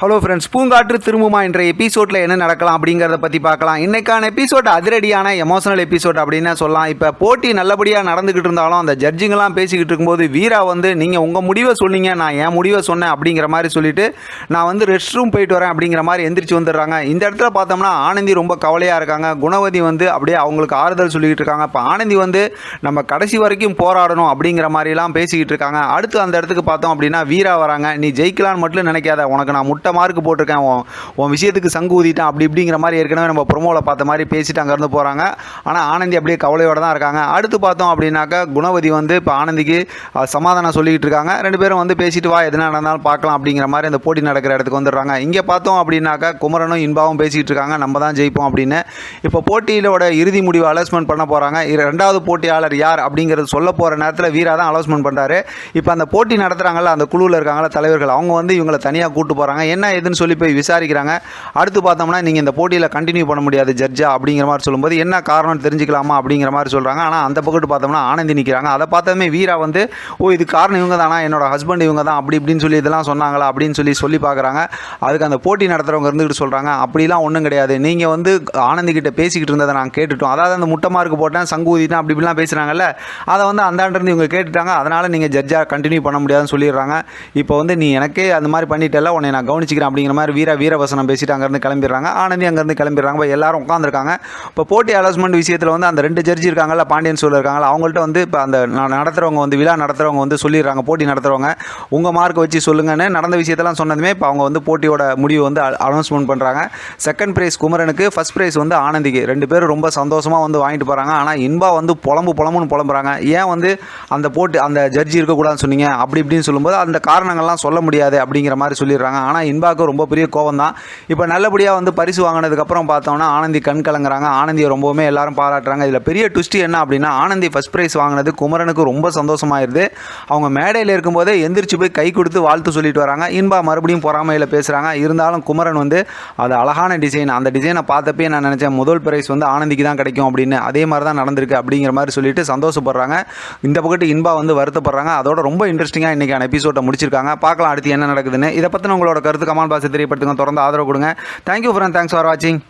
Hello friends பூங்காற்று திரும்புமா? என்ற எபிசோடில் என்ன நடக்கலாம் அப்படிங்கிறத பற்றி பார்க்கலாம். இன்றைக்கான எபிசோட் அதிரடியான எமோஷனல் எபிசோட் அப்படின்னு சொல்லலாம். இப்போ போட்டி நல்லபடியாக நடந்துக்கிட்டு இருந்தாலும் அந்த ஜட்ஜிங்கெல்லாம் பேசிக்கிட்டு இருக்கும்போது வீரா வந்து நீங்கள் உங்கள் முடிவை சொன்னீங்க நான் என் முடிவை சொன்னேன் அப்படிங்கிற மாதிரி சொல்லிட்டு நான் வந்து ரெஸ்ட் ரூம் போயிட்டு வரேன் அப்படிங்கிற மாதிரி எந்திரிச்சு வந்துடுறாங்க. இந்த இடத்துல பார்த்தோம்னா ஆனந்தி ரொம்ப கவலையாக இருக்காங்க. குணவதி வந்து அப்படியே அவங்களுக்கு ஆறுதல் சொல்லிக்கிட்டு இருக்காங்க. இப்போ ஆனந்தி வந்து நம்ம கடைசி வரைக்கும் போராடணும் அப்படிங்கிற மாதிரிலாம் பேசிக்கிட்டு இருக்காங்க. அடுத்து அந்த இடத்துக்கு பார்த்தோம் அப்படின்னா வீரா வராங்க. நீ ஜெயிக்கலான்னு மட்டும் நினைக்காத. உனக்கு நான் முட்டை மார்க் போட்டிருக்கேன். உன் உன் விஷயத்துக்கு சங்கு ஊதிட்டான் அப்படி இப்படிங்கிற மாதிரி ஏற்கனவே நம்ம ப்ரொமோவில் பார்த்த மாதிரி பேசிட்டு அங்கேருந்து போகிறாங்க ஆனால் ஆனந்தி அப்படியே கவலையோடு தான் இருக்காங்க. அடுத்து பார்த்தோம் அப்படின்னாக்கா குணவதி வந்து இப்போ ஆனந்திக்கு சமாதானம் சொல்லிக்கிட்டு இருக்காங்க. ரெண்டு பேரும் வந்து பேசிட்டு வா எதுனா நடந்தாலும் பார்க்கலாம் அப்படிங்கிற மாதிரி அந்த போட்டி நடக்கிற இடத்துக்கு வந்துடுறாங்க. இங்கே பார்த்தோம் அப்படின்னாக்கா குமரனும் இன்பாவும் பேசிக்கிட்டு இருக்காங்க. நம்ம தான் ஜெயிப்போம் அப்படின்னு. இப்போ போட்டியிலோட இறுதி முடிவு அலௌஸ்மெண்ட் பண்ண போகிறாங்க ரெண்டாவது போட்டியாளர் யார் அப்படிங்கிறது சொல்ல போகிற நேரத்தில் வீரா தான் அலௌஸ்மெண்ட் பண்ணுறாரு இப்போ அந்த போட்டி நடத்துகிறாங்கல்ல அந்த குழுவில் இருக்காங்களா தலைவர்கள் அவங்க வந்து இவங்களை தனியாக கூட்டு போகிறாங்க என்ன ஏதுன்னு சொல்லி போய் விசாரிக்கிறாங்க. அடுத்து பார்த்தோம்னா நீங்கள் இந்த போட்டியில் கண்டினியூ பண்ண முடியாது ஜட்ஜா அப்படிங்கிற மாதிரி சொல்லும்போது என்ன காரணம்னு தெரிஞ்சுக்கலாமா அப்படிங்கிற மாதிரி சொல்கிறாங்க ஆனால் அந்த பக்கத்து பார்த்தோம்னா ஆனந்தி நிற்கிறாங்க அதை பார்த்ததுமே வீரா வந்து ஓ இது காரணம் இவங்க தானா என்னோட ஹஸ்பண்ட் இவங்க தான் அப்படி இப்படின்னு சொல்லி இதெல்லாம் சொன்னாங்களா அப்படின்னு சொல்லி சொல்லி பார்க்குறாங்க. அதுக்கு அந்த போட்டி நடத்துகிறவங்க இருந்துக்கிட்டு சொல்கிறாங்க அப்படிலாம் ஒன்றும் கிடையாது. நீங்கள் வந்து ஆனந்தி கிட்ட பேசிக்கிட்டு இருந்ததை நாங்கள் கேட்டுட்டோம். அதாவது அந்த முட்டை மார்க்கு போட்டேன் சங்கு ஊதிட்டேன் அப்படி இப்படிலாம் பேசுகிறாங்கல்ல அதை வந்து அந்தாண்டிருந்து இவங்க கேட்டுட்டாங்க. அதனால் நீங்கள் ஜட்ஜாக கண்டினியூ பண்ண முடியாதுன்னு சொல்லிடுறாங்க. இப்போ வந்து நீ எனக்கே அந்த மாதிரி பண்ணிட்டல உன்னை நான் கவனிச்சிக்கிறேன் அப்படிங்கிற மாதிரி வீர வீரவசனம் பேசிட்டு அங்கேருந்து கிளம்பிடுறாங்க. ஆனந்தி அங்கேருந்து கிளம்பிடுறாங்க. இப்போ எல்லாரும் உட்காந்துருக்காங்க இப்போ போட்டி அலௌஸ்மெண்ட் விஷயத்தில் வந்து அந்த ரெண்டு ஜட்ஜி இருக்காங்கல்ல பாண்டியன் சூழல் இருக்காங்கல்ல அவங்கள்ட்ட வந்து இப்போ அந்த நடத்துகிறவங்க வந்து விழா நடத்துகிறவங்க வந்து சொல்லிடுறாங்க. போட்டி நடத்துகிறவங்க உங்கள் மார்க் வச்சு சொல்லுங்கன்னு நடந்த விஷயத்தெல்லாம் சொன்னதுமே இப்போ அவங்க வந்து போட்டியோட முடிவு வந்து அனௌன்ஸ்மெண்ட் பண்ணுறாங்க செகண்ட் ப்ரைஸ் குமரனுக்கு ஃபர்ஸ்ட் ப்ரைஸ் வந்து ஆனந்திக்கு. ரெண்டு பேரும் ரொம்ப சந்தோஷமாக வந்து வாங்கிட்டு போகிறாங்க ஆனால் இன்பா வந்து புலம்பு புலம்புன்னு புலம்புறாங்க. ஏன் வந்து அந்த போட்டு அந்த ஜட்ஜி இருக்கக்கூடாதுன்னு சொன்னீங்க? அப்படி இப்படின்னு சொல்லும்போது அந்த காரணங்கள்லாம் சொல்ல முடியாது அப்படிங்கிற மாதிரி சொல்லிடுறாங்க. ஆனால் இன்பாக்கு ரொம்ப பெரிய கோவம் தான் இப்போ நல்லபடியாக வந்து பரிசு வாங்கினதுக்கப்புறம் பார்த்தோம்னா ஆனந்தி கண் கலங்குறாங்க. ஆனந்தியை ரொம்பவுமே எல்லாரும் பாராட்டுறாங்க. இதில் பெரிய ட்விஸ்ட் என்ன அப்படின்னா ஆனந்தி ஃபஸ்ட் ப்ரைஸ் வாங்கினது குமரனுக்கு ரொம்ப சந்தோஷமாயிருது. அவங்க மேடையில் இருக்கும்போதே எந்திரிச்சு போய் கை கொடுத்து வாழ்த்து சொல்லிட்டு வராங்க. இன்பா மறுபடியும் பொறாமையில் பேசுகிறாங்க இருந்தாலும் குமரன் வந்து அது அழகான டிசைன் அந்த டிசைனை பார்த்தப்பே நான் நினச்சேன் முதல் பிரைஸ் வந்து ஆனந்திக்கு தான் கிடைக்கும் அப்படின்னு. அதே மாதிரி தான் நடந்திருக்கு அப்படிங்கிற மாதிரி சொல்லிட்டு சந்தோஷப்படுறாங்க. இந்த பக்கத்து இன்பா வந்து வருத்தப்படுறாங்க. அதோட ரொம்ப இன்ட்ரெஸ்டிங்காக இன்றைக்கான எபிசோட்டை முடிச்சிருக்காங்க. பார்க்கலாம் அடுத்து என்ன நடக்குதுன்னு. இதை பற்றின உங்களோட கருத்து கமால் பாசை தெரியப்படுத்துங்க. தொடர்ந்து ஆதரவு கொடுங்க. தேங்க்யூ ஃப்ரெண்ட் தேங்க்ஸ் ஃபார் வாட்சிங்